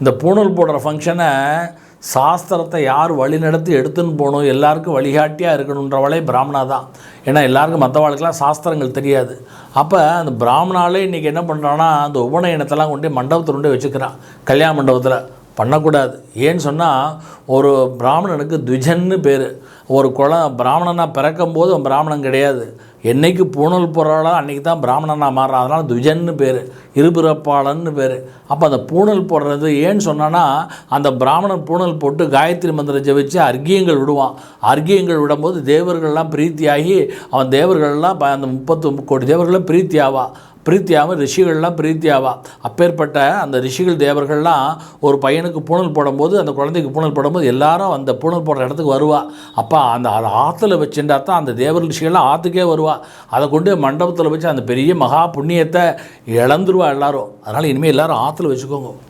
இந்த பூணூல் போடுற ஃபங்க்ஷனை சாஸ்திரத்தை யார் வழிநடத்தி எடுத்துன்னு போகணும் எல்லாருக்கும் வழிகாட்டியாக இருக்கணுன்றவளே பிராமணா தான். ஏன்னா எல்லாருக்கும் மற்றவாளுக்கெல்லாம் சாஸ்திரங்கள் தெரியாது. அப்போ அந்த பிராமணாலே இன்றைக்கி என்ன பண்ணுறான்னா அந்த உபநயனத்தெல்லாம் கொண்டு போய் மண்டபத்தில் கொண்டு வச்சுக்கிறான். கல்யாண மண்டபத்தில் பண்ணக்கூடாது. ஏன்னு சொன்னால் ஒரு பிராமணனுக்கு துஜன்னு பேர். ஒரு குழ பிராமணனாக பிறக்கும்போது அவன் பிராமணன் கிடையாது. என்றைக்கு பூணல் பொருளாளோ அன்றைக்கி தான் பிராமணனாக மாறுறான். அதனால் துஜன்னு பேர் இருபிறப்பாளன்னு பேர். அப்போ அந்த பூணல் போடுறது ஏன்னு சொன்னான்னா அந்த பிராமணன் பூணல் போட்டு காயத்ரி மந்திரம் ஜெபிச்சு அர்க்கியங்கள் விடுவான். அர்க்கியங்கள் விடும்போது தேவர்கள்லாம் பிரீத்தியாகி அவன் தேவர்கள்லாம் ப- அந்த முப்பத்து கோடி தேவர்களும் பிரீத்தியாவா? பிரீத்தியாவும் ரிஷிகள்லாம் பிரீத்தியாவா? அப்பேற்பட்ட அந்த ரிஷிகள் தேவர்கள்லாம் ஒரு பையனுக்கு பூணல் போடும்போது அந்த குழந்தைக்கு பூணல் போடும்போது எல்லாரும் அந்த பூணல் போடுற இடத்துக்கு வருவா. அப்போ அந்த அதை ஆற்றுல வச்சுட்டா தான் அந்த தேவரிஷிகள்லாம் ஆற்றுக்கே வருவா. அதை கொண்டு மண்டபத்தில் வச்சு அந்த பெரிய மகா புண்ணியத்தை இழந்துருவா எல்லாரும். அதனால் இனிமேல் எல்லோரும் ஆற்றுல வச்சுக்கோங்க.